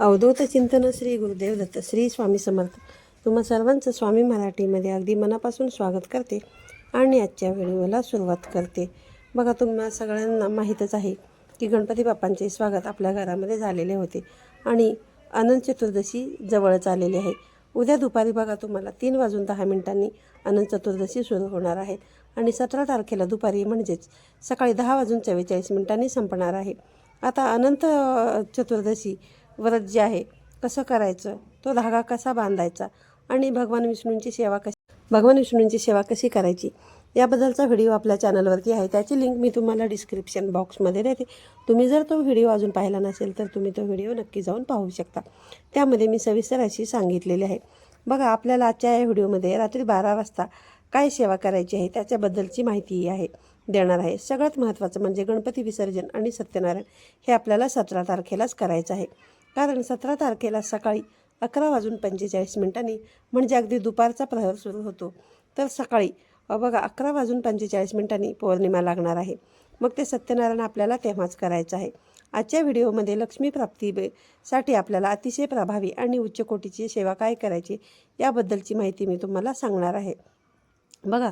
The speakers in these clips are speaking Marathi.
अवधूत चिंतन श्री गुरुदेव दत्त श्री स्वामी समर्थ. तुम्हा सर्वांचं स्वामी मराठीमध्ये अगदी मनापासून स्वागत करते आणि आजच्या व्हिडिओला सुरुवात करते. बघा तुम्हा सगळ्यांना माहीतच आहे की गणपती बाप्पांचे स्वागत आपल्या घरामध्ये झालेले होते आणि अनंत चतुर्दशी जवळच आलेली आहे. उद्या दुपारी बघा तुम्हाला तीन वाजून दहा मिनिटांनी अनंत चतुर्दशी सुरू होणार आहे आणि सतरा तारखेला दुपारी म्हणजेच सकाळी दहा वाजून चव्वेचाळीस मिनिटांनी संपणार आहे. आता अनंत चतुर्दशी व्रत जे आहे कसं करायचं? तो धागा कसा बांधायचा? आणि भगवान विष्णूंची सेवा कशी भगवान विष्णूंची सेवा कशी करायची? याबद्दलचा व्हिडिओ आपल्या चॅनलवरती आहे. त्याची लिंक मी तुम्हाला डिस्क्रिप्शन बॉक्समध्ये देते. तुम्ही जर तो व्हिडिओ अजून पाहिला नसेल तर तुम्ही तो व्हिडिओ नक्की जाऊन पाहू शकता. त्यामध्ये मी सविस्तर अशी सांगितलेली आहे. बघा आपल्याला आजच्या या व्हिडिओमध्ये रात्री बारा वाजता काय सेवा करायची आहे त्याच्याबद्दलची माहिती आहे देणार आहे. सगळ्यात महत्त्वाचं म्हणजे गणपती विसर्जन आणि सत्यनारायण हे आपल्याला सतरा तारखेलाच करायचं आहे. कारण सतरा तारखेला सकाळी अकरा वाजून पंचेचाळीस मिनिटांनी म्हणजे अगदी दुपारचा प्रहर सुरू होतो. तर सकाळी बघा अकरा वाजून पंचेचाळीस मिनिटांनी पौर्णिमा लागणार आहे. मग ते सत्यनारायण आपल्याला तेव्हाच करायचं आहे. आजच्या व्हिडिओमध्ये लक्ष्मी प्राप्तीसाठी आपल्याला अतिशय प्रभावी आणि उच्च कोटीची सेवा काय करायची याबद्दलची माहिती मी तुम्हाला सांगणार आहे. बघा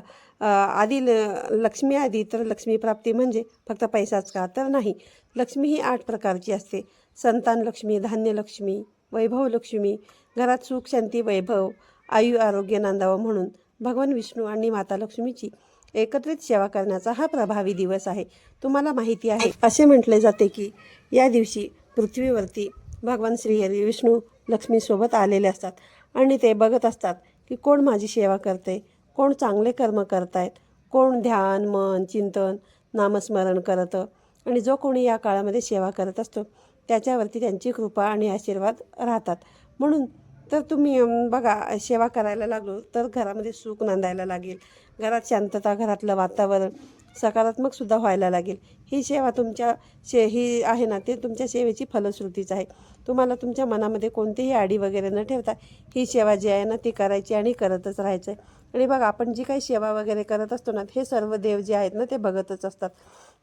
आधी ल लक्ष्मी आधी तर लक्ष्मी प्राप्ती म्हणजे फक्त पैसाच का? तर नाही. लक्ष्मी ही आठ प्रकारची असते. संतान लक्ष्मी वैभवलक्ष्मी वैभव लक्ष्मी घरात सुख शांती वैभव आयु आरोग्य नांदावं म्हणून भगवान विष्णू आणि माता लक्ष्मीची एकत्रित सेवा करण्याचा हा प्रभावी दिवस आहे. तुम्हाला माहिती आहे असे म्हटले जाते की या दिवशी पृथ्वीवरती भगवान श्रीहरी विष्णू लक्ष्मीसोबत आलेले असतात आणि ते बघत असतात की कोण माझी सेवा करते कोण चांगले कर्म करतायत कोण ध्यान मन चिंतन नामस्मरण करतं. आणि जो कोणी या काळामध्ये सेवा करत असतो त्याच्यावरती त्यांची कृपा आणि आशीर्वाद राहतात. म्हणून तर तुम्ही बघा सेवा करायला लागलो तर घरामध्ये सुख नांदायला लागेल. घरात शांतता घरातलं वातावरण सकारात्मक सुद्धा व्हायला लागेल. ही सेवा तुमच्या शे ही आहे ना ते तुमच्या सेवेची फलश्रुतीच आहे. तुम्हाला तुमच्या मनामध्ये कोणतीही आडी वगैरे न ठेवता ही सेवा जी आहे ना ती करायची आणि करतच राहायचं आहे आणि बघा आपण जी काही सेवा वगैरे करत असतो ना हे सर्व देव जे आहेत ना ते बघतच असतात.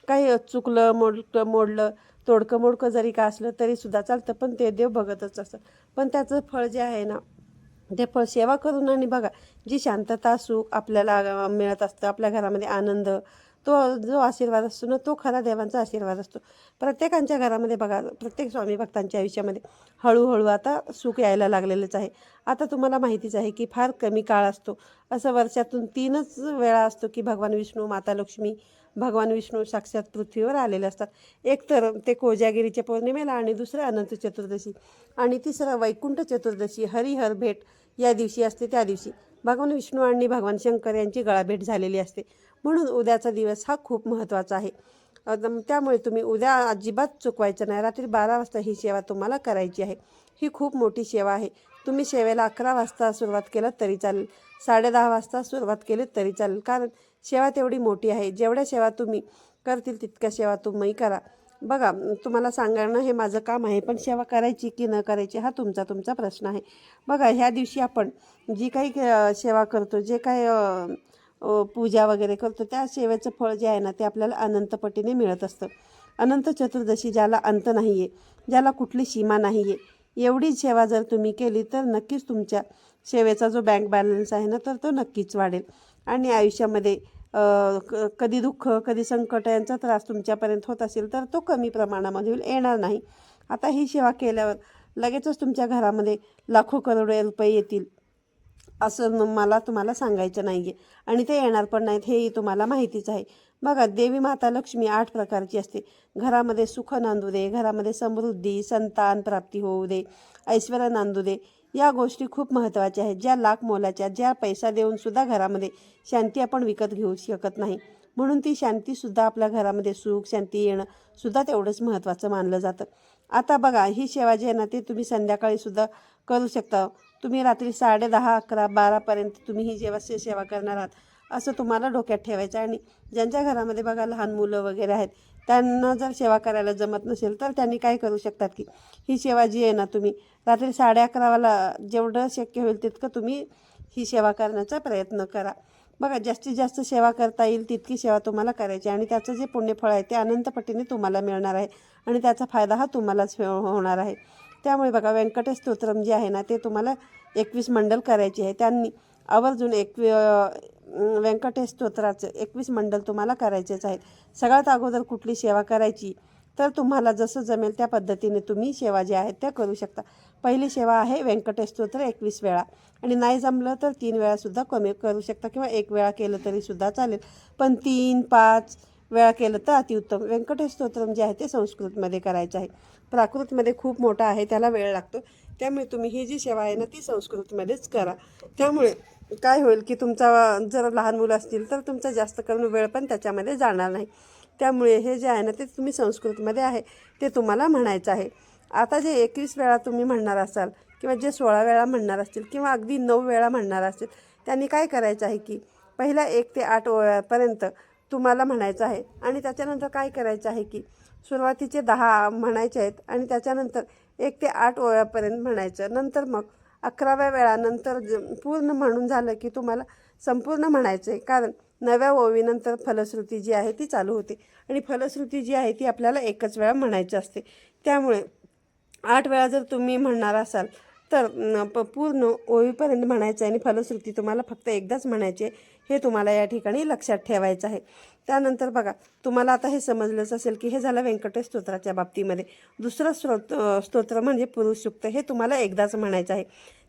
काही चुकलं मोडलं मोडलं तोडकं मोडकं जरी का असलं तरी सुद्धा चालतं पण ते देव बघतच असतात. पण त्याचं फळ जे आहे ना ते फळ सेवा करून आणि बघा जी शांतता सुख आपल्याला मिळत असतं आपल्या घरामध्ये आनंद तो जो आशीर्वाद असतो ना तो खरा देवांचा आशीर्वाद असतो. प्रत्येकांच्या घरामध्ये बघा प्रत्येक स्वामी भक्तांच्या आयुष्यामध्ये हळूहळू आता सुख यायला लागलेलंच आहे. आता तुम्हाला माहितीच आहे की फार कमी काळ असतो. असं वर्षातून तीनच वेळा असतो की भगवान विष्णू माता लक्ष्मी भगवान विष्णू साक्षात पृथ्वीवर आलेले असतात. एकतर ते कोजागिरीच्या पौर्णिमेला आणि दुसरं अनंत चतुर्दशी आणि तिसरं वैकुंठ चतुर्दशी हरिहर भेट या दिवशी असते. त्या दिवशी भगवान विष्णू आणि भगवान शंकर यांची गळाभेट झालेली असते. म्हणून उद्याचा दिवस हा खूप महत्त्वाचा आहे. त्यामुळे तुम्ही उद्या अजिबात चुकवायचं नाही. रात्री बारा वाजता ही सेवा तुम्हाला करायची आहे. ही खूप मोठी सेवा आहे. तुम्ही सेवेला अकरा वाजता सुरुवात केलं तरी चालेल. साडेदहा वाजता सुरुवात केली तरी चालेल. कारण सेवा तेवढी मोठी आहे. जेवढ्या सेवा तुम्ही करतील तितक्या सेवा तुम्ही करा. बघा तुम्हाला सांगणं हे माझं काम आहे पण सेवा करायची की न करायची हा तुमचा तुमचा प्रश्न आहे. बघा ह्या दिवशी आपण जी काही सेवा करतो जे काही पूजा वगैरे करतो त्या सेवेचं फळ जे आहे ना ते आपल्याला अनंतपटीने मिळत असतं. अनंत चतुर्दशी ज्याला अंत नाही आहे ज्याला कुठली सीमा नाही आहे एवढी सेवा जर तुम्ही केली तर नक्कीच तुमच्या सेवेचा जो बँक बॅलन्स आहे ना तर तो नक्कीच वाढेल. आणि आयुष्यामध्ये क- कधी दुःख कधी संकट यांचा त्रास तुमच्यापर्यंत होत असेल तर तो कमी प्रमाणामध्ये येणार नाही. आता ही सेवा केल्यावर लगेचच तुमच्या घरामध्ये लाखो करोडो रुपये येतील असं मला तुम्हाला सांगायचं नाही आहे आणि ते येणार पण नाहीत हेही तुम्हाला माहितीच आहे. बघा देवी माता लक्ष्मी आठ प्रकारची असते. घरामध्ये सुख नांदू दे घरामध्ये समृद्धी संतान प्राप्ती होऊ दे ऐश्वर नांदू दे. या गोष्टी खूप महत्त्वाच्या आहेत. ज्या लाख मोलाच्या ज्या पैसा देऊन सुद्धा घरामध्ये शांती आपण विकत घेऊ शकत नाही. म्हणून ती शांतीसुद्धा आपल्या घरामध्ये सुख शांती येणं सुद्धा तेवढंच महत्त्वाचं मानलं जातं. आता बघा ही सेवा जी आहे ना ती तुम्ही संध्याकाळीसुद्धा करू शकता. तुम्ही रात्री साडे दहा अकरा बारापर्यंत तुम्ही ही जेव्हा से- सेवा करणार आहात असं तुम्हाला डोक्यात ठेवायचं आणि ज्यांच्या घरामध्ये बघा लहान मुलं वगैरे आहेत त्यांना जर सेवा करायला जमत नसेल तर त्यांनी काय करू शकतात की ही सेवा जी आहे ना तुम्ही रात्री साडे अकरावाला जेवढं शक्य होईल तितकं तुम्ही ही सेवा करण्याचा प्रयत्न करा. बघा जास्तीत जास्त सेवा करता येईल तितकी सेवा तुम्हाला करायची आणि त्याचं जे पुण्यफळ आहे ते अनंतपटीने तुम्हाला मिळणार आहे आणि त्याचा फायदा हा तुम्हालाच हो-, होणार आहे. त्यामुळे बघा व्यंकटेश स्तोत्रम जे आहे ना ते तुम्हाला एकवीस मंडल करायचे आहे. त्यांनी आवर्जून एकवी व्यंकटेश स्तोत्राचं एकवीस मंडल तुम्हाला करायचेच आहेत. सगळ्यात अगोदर कुठली सेवा करायची? तर तुम्हाला जसं जमेल त्या पद्धतीने तुम्ही सेवा ज्या आहेत त्या करू शकता. पहिली सेवा आहे व्यंकटेश स्तोत्र एकवीस वेळा. आणि नाही जमलं तर तीन वेळासुद्धा कमी करू शकता किंवा एक वेळा केलं तरीसुद्धा चालेल. पण तीन पाच वेळा केलं तर अतिउत्तम. व्यंकटेश स्तोत्रम जे आहे ते संस्कृतमध्ये करायचं आहे. प्राकृतमध्ये खूप मोठा आहे त्याला वेळ लागतो. त्यामुळे तुम्ही ही जी सेवा आहे ना ती संस्कृतमध्येच करा. त्यामुळे काय होईल की तुमचा जर लहान मुलं असतील तर तुमचा जास्त करून वेळ पण त्याच्यामध्ये जाणार नाही. त्यामुळे हे जे आहे ना ते तुम्ही संस्कृतमध्ये आहे ते तुम्हाला म्हणायचं आहे. आता जे एकवीस वेळा तुम्ही म्हणणार असाल किंवा जे सोळा वेळा म्हणणार असतील किंवा अगदी नऊ वेळा म्हणणार असतील त्यांनी काय करायचं आहे की पहिला एक ते आठ वेळापर्यंत तुम्हाला म्हणायचं आहे आणि त्याच्यानंतर काय करायचं आहे की सुरुवातीचे दहा म्हणायचे आहेत आणि त्याच्यानंतर एक ते आठ ओळ्यापर्यंत म्हणायचं. नंतर मग अकराव्या वेळानंतर ज पूर्ण म्हणून झालं की तुम्हाला संपूर्ण म्हणायचं आहे. कारण नव्या ओवीनंतर फलश्रुती जी आहे ती चालू होते. आणि फलश्रुती जी आहे ती आपल्याला एकच वेळा म्हणायची असते. त्यामुळे आठ वेळा जर तुम्ही म्हणणार असाल तर प पूर्ण ओवीपर्यंत म्हणायचं आहे आणि फलश्रुती तुम्हाला फक्त एकदाच म्हणायची आहे. हे तुम्हाला या ठिकाणी लक्षात ठेवायचं आहे. त्यानंतर बघा तुम्हाला आता हे समजलंच असेल की हे झालं व्यंकटेश स्तोत्राच्या बाबतीमध्ये. दुसरं स्त्रोत स्तोत्र म्हणजे पुरुष सुक्त हे तुम्हाला एकदाच म्हणायचं आहे.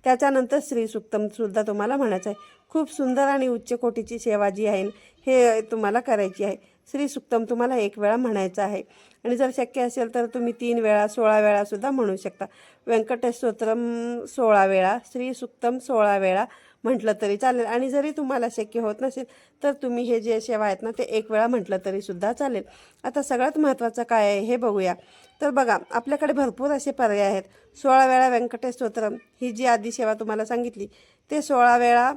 त्याच्यानंतर श्री सुक्तमसुद्धा तुम्हाला म्हणायचं आहे. खूप सुंदर आणि उच्च कोटीची सेवा जी आहे. हे तुम्हाला करायची आहे. श्री सुक्तम तुम्हाला एक वेळा म्हणायचं आहे. आणि जर शक्य असेल तर तुम्ही तीन वेळा सोळा वेळासुद्धा म्हणू शकता. व्यंकटेश स्तोत्रम सोळा वेळा श्री सुक्तम सोळा वेळा म्हटलं तरी चालेल. आणि जरी तुम्हाला शक्य होत नसेल तर तुम्ही हे जे सेवा आहेत ना ते एक वेळा म्हटलं तरीसुद्धा चालेल. आता सगळ्यात महत्त्वाचं काय आहे हे बघूया. तर बघा आपल्याकडे भरपूर असे पर्याय आहेत. सोळा वेळा व्यंकटेश स्तोत्रम ही जी आधी सेवा तुम्हाला सांगितली ते सोळा वेळा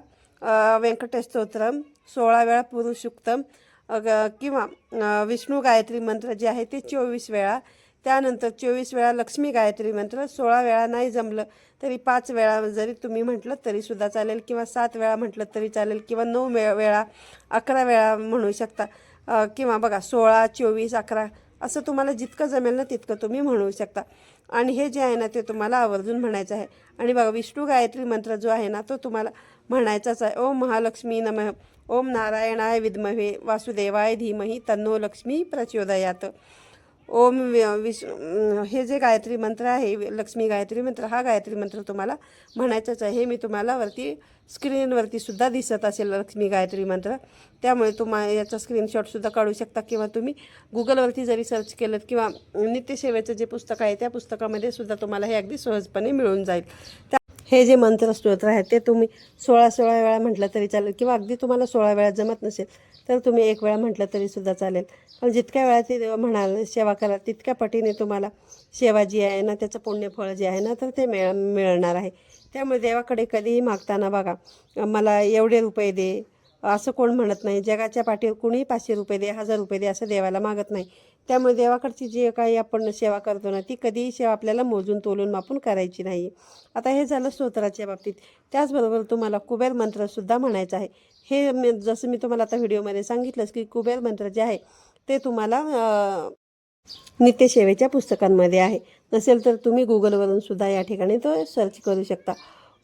व्यंकटेश स्तोत्रम सोळा वेळा पुरुषुक्तम किंवा विष्णू गायत्री मंत्र जे आहे ते चोवीस वेळा त्यानंतर चोवीस वेळा लक्ष्मी गायत्री मंत्र सोळा वेळा नाही जमलं तरी पाच वेळा जरी तुम्ही म्हटलं तरीसुद्धा चालेल किंवा सात वेळा म्हटलं तरी चालेल किंवा नऊ वे वेळा अकरा वेळा म्हणू शकता. किंवा बघा सोळा चोवीस अकरा असं तुम्हाला जितकं जमेल ना तितकं तुम्ही म्हणू शकता. आणि हे जे आहे ना ते तुम्हाला आवर्जून म्हणायचं आहे. आणि बघा विष्णू गायत्री मंत्र जो आहे ना तो तुम्हाला म्हणायचाच आहे. ओम महालक्ष्मी नम. ओम नारायणाय विद्महे. वासुदेवाय धीमही. तन्नो लक्ष्मी प्रचोदयात. ओम वि- विश हे जे गायत्री मंत्र आहे लक्ष्मी गायत्री मंत्र हा गायत्री मंत्र तुम्हाला म्हणायचाच आहे. हे मी तुम्हाला वरती स्क्रीनवरती सुद्धा दिसत असेल लक्ष्मी गायत्री मंत्र. त्यामुळे तुम्हा याचा स्क्रीनशॉटसुद्धा काढू शकता किंवा तुम्ही गुगलवरती जरी सर्च केलं किंवा नित्यसेवेचं जे पुस्तक आहे त्या पुस्तकामध्ये सुद्धा तुम्हाला हे अगदी सहजपणे मिळून जाईल. त्या हे जे मंत्र स्तोत्र आहेत ते तुम्ही सोळा सोळा वेळा म्हटलं तरी चालेल किंवा अगदी तुम्हाला सोळा वेळा जमत नसेल तर तुम्ही एक वेळा म्हटलं तरीसुद्धा चालेल. पण जितक्या वेळा ते म्हणाल सेवा करा तितक्या पटीने तुम्हाला सेवा जी आहे ना त्याचं पुण्यफळ जे आहे ना तर ते मिळ मिळणार आहे. त्यामुळे देवाकडे कधीही मागताना बघा मला एवढे रुपये दे असं कोण म्हणत नाही. जगाच्या पाठीवर कुणीही पाचशे रुपये दे हजार रुपये दे असं देवाला मागत नाही. त्यामुळे देवाकडची जी काही आपण सेवा करतो ना ती कधीही सेवा आपल्याला मोजून तोलून मापून करायची नाही. आता हे झालं स्तोत्राच्या बाबतीत. त्याचबरोबर तुम्हाला कुबेर मंत्रसुद्धा म्हणायचं आहे. हे जसं मी तुम्हाला आता व्हिडिओमध्ये सांगितलंच की कुबेर मंत्र जे आहे ते तुम्हाला नित्यसेवेच्या पुस्तकांमध्ये आहे. नसेल तर तुम्ही गुगलवरून सुद्धा या ठिकाणी तो सर्च करू शकता.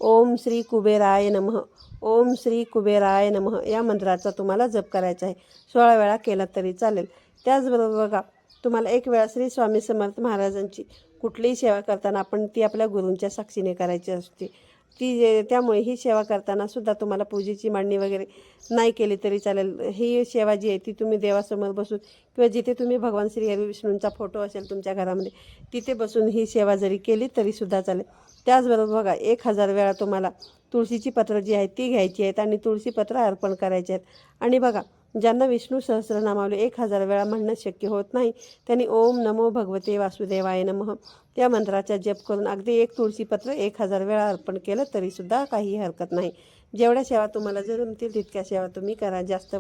ओम श्री कुबेराय नमः. ओम श्री कुबेराय नमः. या मंत्राचा तुम्हाला जप करायचा आहे. सोळा वेळा केला तरी चालेल. त्याचबरोबर बघा तुम्हाला एक वेळा श्री स्वामी समर्थ महाराजांची कुठलीही सेवा करताना आपण ती आपल्या गुरूंच्या साक्षीने करायची असते. ती जे- त्यामुळे ही सेवा करताना सुद्धा तुम्हाला पूजेची मांडणी वगैरे नाही केली तरी चालेल. ही सेवा जी आहे ती तुम्ही देवासमोर बसून किंवा जिथे तुम्ही भगवान श्री हरी विष्णूंचा फोटो असेल तुमच्या घरामध्ये तिथे बसून ही सेवा जरी केली तरीसुद्धा चालेल. त्याचबरोबर बघा एक हजार वेळा तुम्हाला तुळशीची पत्रं जी आहेत ती घ्यायची आहेत आणि तुळशीपत्र अर्पण करायची आहेत. आणि बघा ज्यांना विष्णू सहस्रनामावले एक हजार वेळा म्हणणं शक्य होत नाही त्यांनी ओम नमो भगवते वासुदेवाय नमः. त्या मंत्राचा जप करून अगदी एक तुळशीपत्र एक हजार वेळा अर्पण केलं तरीसुद्धा काही हरकत नाही. जेवढ्या सेवा तुम्हाला जमतील तितक्या सेवा तुम्ही करा. जास्त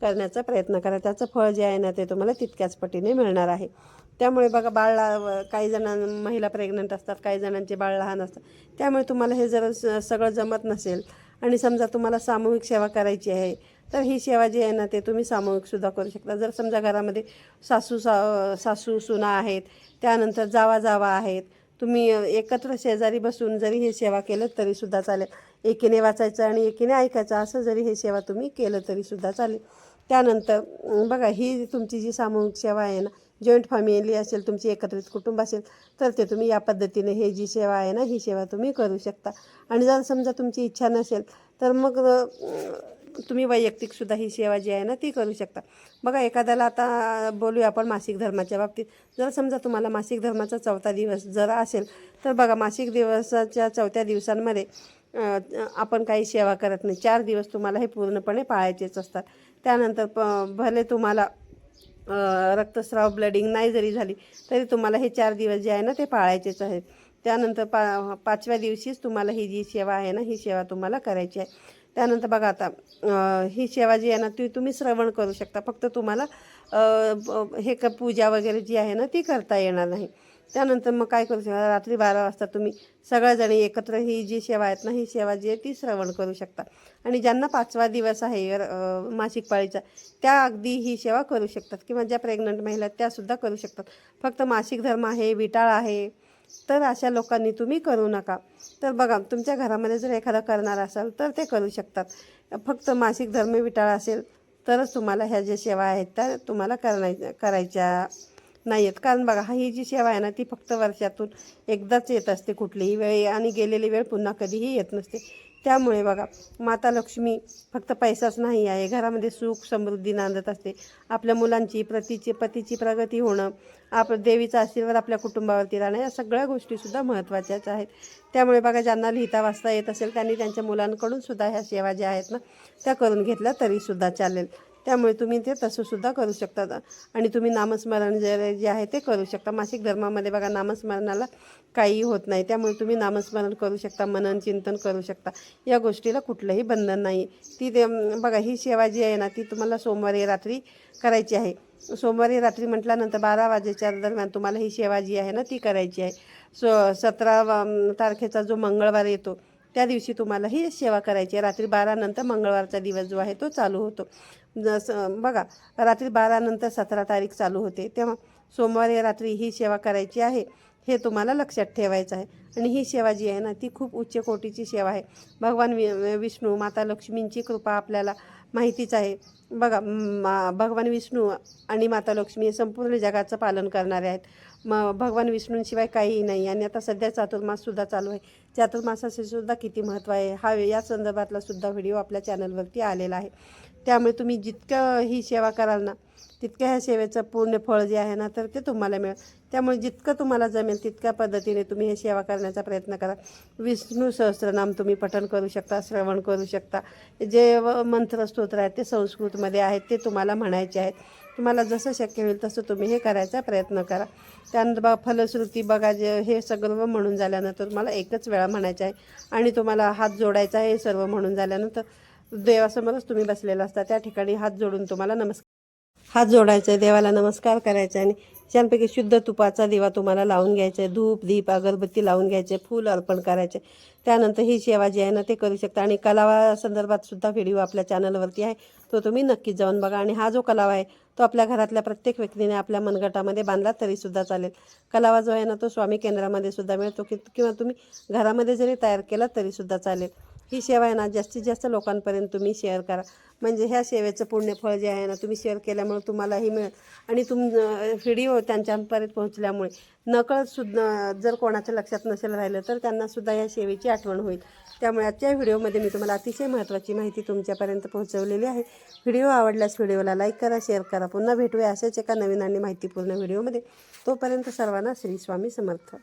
करण्याचा प्रयत्न करा. त्याचं फळ जे आहे ना ते तुम्हाला तितक्याच पटीने मिळणार आहे. त्यामुळे बघा बाळला काही जणां महिला प्रेग्नंट असतात काही जणांचे बाळ लहान असतात. त्यामुळे तुम्हाला हे जर स- सगळं जमत नसेल आणि समजा तुम्हाला सामूहिक सेवा करायची आहे तर ही सेवा जी आहे ना ते तुम्ही सामूहिकसुद्धा करू शकता. जर समजा घरामध्ये सासू सा सासू सुना आहेत त्यानंतर जावा जावा आहेत तुम्ही एकत्र शेजारी बसून जरी हे सेवा केलं तरीसुद्धा चालेल. एकीने वाचायचं आणि एकीने ऐकायचं असं जरी हे सेवा तुम्ही केलं तरीसुद्धा चालेल. त्यानंतर बघा ही तुमची जी सामूहिक सेवा आहे ना जॉईंट फॅमिली असेल तुमची एकत्रित कुटुंब असेल तर ते तुम्ही या पद्धतीने हे जी सेवा आहे ना ही सेवा तुम्ही करू शकता. आणि जर समजा तुमची इच्छा नसेल तर मग तुम्ही वैयक्तिकसुद्धा ही सेवा जी आहे ना ती करू शकता. बघा एखाद्याला आता बोलूया आपण मासिक धर्माच्या बाबतीत. जर समजा तुम्हाला मासिक धर्माचा चौथा दिवस जर असेल तर बघा मासिक दिवसाच्या चौथ्या दिवसांमध्ये आपण काही सेवा करत नाही. चार दिवस तुम्हाला हे पूर्णपणे पाळायचेच असतात. त्यानंतर प भले तुम्हाला रक्तस्राव ब्लडिंग नाही जरी झाली तरी तुम्हाला हे चार दिवस जे आहे ना ते पाळायचेच आहेत. त्यानंतर पा पाचव्या दिवशीच तुम्हाला ही जी सेवा आहे ना ही सेवा तुम्हाला करायची आहे. त्यानंतर बघा आता ही सेवा जी आहे ना ती तुम्ही श्रवण करू शकता. फक्त तुम्हाला हे क पूजा वगैरे जी आहे ना ती करता येणार नाही. त्यानंतर मग काय करू शकता रात्री बारा वाजता तुम्ही सगळ्याजणी एकत्र ही जी सेवा आहेत ना ही सेवा जी आहे ती श्रवण करू शकता. आणि ज्यांना पाचवा दिवस आहे मासिक पाळीचा त्या अगदी ही सेवा करू शकतात. किंवा ज्या प्रेग्नंट महिला आहेत त्यासुद्धा करू शकतात. फक्त मासिक धर्म आहे विटाळ आहे तर अशा लोकांनी तुम्ही करू नका. तर बघा तुमच्या घरामध्ये जर एखादा करणार असाल तर ते करू शकतात. फक्त मासिक धर्म विटाळ असेल तरच तुम्हाला ह्या ज्या सेवा आहेत त्या तुम्हाला करायच्या करायच्या नाही आहेत कारण बघा हा ही जी सेवा आहे ना ती फक्त वर्षातून एकदाच येत असते कुठलीही वेळ आणि गेलेली वेळ पुन्हा कधीही येत नसते. त्यामुळे बघा माता लक्ष्मी फक्त पैसाच नाही आहे. घरामध्ये सुख समृद्धी नांदत असते. आपल्या मुलांची प्रतीची पतीची प्रगती होणं आप देवीचा आशीर्वाद आपल्या कुटुंबावरती राहणं या सगळ्या गोष्टीसुद्धा महत्त्वाच्याच आहेत. त्यामुळे बघा ज्यांना लिहिता वाचता येत असेल त्यांनी त्यांच्या मुलांकडून सुद्धा ह्या सेवा ज्या आहेत ना त्या करून घेतल्या तरीसुद्धा चालेल. त्यामुळे तुम्ही ते तसंसुद्धा करू शकता. आणि तुम्ही नामस्मरण जे जे आहे ते करू शकता. मासिक धर्मामध्ये बघा नामस्मरणाला काहीही होत नाही. त्यामुळे तुम्ही नामस्मरण करू शकता मनन चिंतन करू शकता. या गोष्टीला कुठलंही बंधन नाही. ती ते बघा ही सेवा जी आहे ना ती तुम्हाला सोमवारी रात्री करायची आहे. सोमवारी रात्री म्हटल्यानंतर बारा वाजेच्या दरम्यान तुम्हाला ही सेवा जी आहे ना ती करायची आहे. सो सतरा तारखेचा जो मंगळवार येतो त्या दिवशी तुम्हाला ही सेवा करायची आहे. रात्री बारानंतर मंगळवारचा दिवस जो आहे तो चालू होतो. जसं बघा रात्री बारानंतर सतरा तारीख चालू होते. तेव्हा सोमवारी रात्री ही सेवा करायची आहे हे तुम्हाला लक्षात ठेवायचं आहे. आणि ही सेवा जी आहे ना ती खूप उच्च कोटीची सेवा आहे. भगवान वि विष्णू माता लक्ष्मींची कृपा आपल्याला माहितीच आहे. बघा मा भगवान विष्णू आणि माता लक्ष्मी हे संपूर्ण जगाचं पालन करणारे आहेत. म भगवान विष्णूंशिवाय काहीही नाही. आणि आता सध्या चातुर्माससुद्धा चालू आहे. चातुर्मासाचे सुद्धा किती महत्त्व आहे? हा या संदर्भातला सुद्धा व्हिडिओ आपल्या चॅनलवरती आलेला आहे. त्यामुळे तुम्ही जितकं ही सेवा कराल ना तितक्या ह्या सेवेचं पूर्ण फळ जे आहे ना तर ते तुम्हाला मिळेल. त्यामुळे जितकं तुम्हाला जमेल तितक्या पद्धतीने तुम्ही हे सेवा करण्याचा प्रयत्न करा. विष्णू सहस्रनाम तुम्ही पठण करू शकता श्रवण करू शकता. जे व मंत्र स्तोत्र आहेत ते संस्कृतमध्ये आहेत ते तुम्हाला म्हणायचे आहेत. तुम्हाला जसं शक्य होईल तसं तुम्ही हे करायचा प्रयत्न करा. त्यानंतर बघा फलश्रुती बघा जे हे सर्व म्हणून झाल्यानंतर तुम्हाला एकच वेळा म्हणायचं आहे. आणि तुम्हाला हात जोडायचा आहे हे सर्व म्हणून झाल्यानंतर देवासमोरच तुम्ही बसलेला असता. त्या ठिकाणी हात जोडून तुम्हाला नमस्कार हात जोडायचा आहे देवाला नमस्कार करायचा आहे. आणि छानपैकी शुद्ध तुपाचा दिवा तुम्हाला लावून घ्यायचा आहे. धूप दीप अगरबत्ती लावून घ्यायचे फूल अर्पण करायचे त्यानंतर ही सेवा जी आहे ना ते करू शकता. आणि कलावा संदर्भात सुद्धा व्हिडिओ आपल्या चॅनलवरती आहे. तो तुम्ही नक्कीच जाऊन बघा. आणि हा जो कलावा आहे तो आपल्या घरातल्या प्रत्येक व्यक्तीने आपल्या मनगटामध्ये बांधला तरीसुद्धा चालेल. कलावा जो आहे ना तो स्वामी केंद्रामध्ये सुद्धा मिळतो की किंवा तुम्ही घरामध्ये जरी तयार केला तरीसुद्धा चालेल. ही सेवा आहे ना जास्तीत जास्त लोकांपर्यंत तुम्ही शेअर करा. म्हणजे ह्या सेवेचं पुण्यफळ जे आहे ना तुम्ही शेअर केल्यामुळे तुम्हालाही मिळेल. आणि तुम व्हिडिओ त्यांच्यापर्यंत पोहोचल्यामुळे नकळतसुद्धा जर कोणाच्या लक्षात नसेल राहिलं तर त्यांनासुद्धा या सेवेची आठवण होईल. त्यामुळे आजच्या व्हिडिओमध्ये मी तुम्हाला अतिशय महत्त्वाची माहिती तुमच्यापर्यंत पोहोचवलेली आहे. व्हिडिओ आवडल्यास व्हिडिओला लाईक करा शेअर करा. पुन्हा भेटूया असेच एका नवीन आणि माहितीपूर्ण व्हिडिओमध्ये तोपर्यंत सर्वांना श्री स्वामी समर्थ.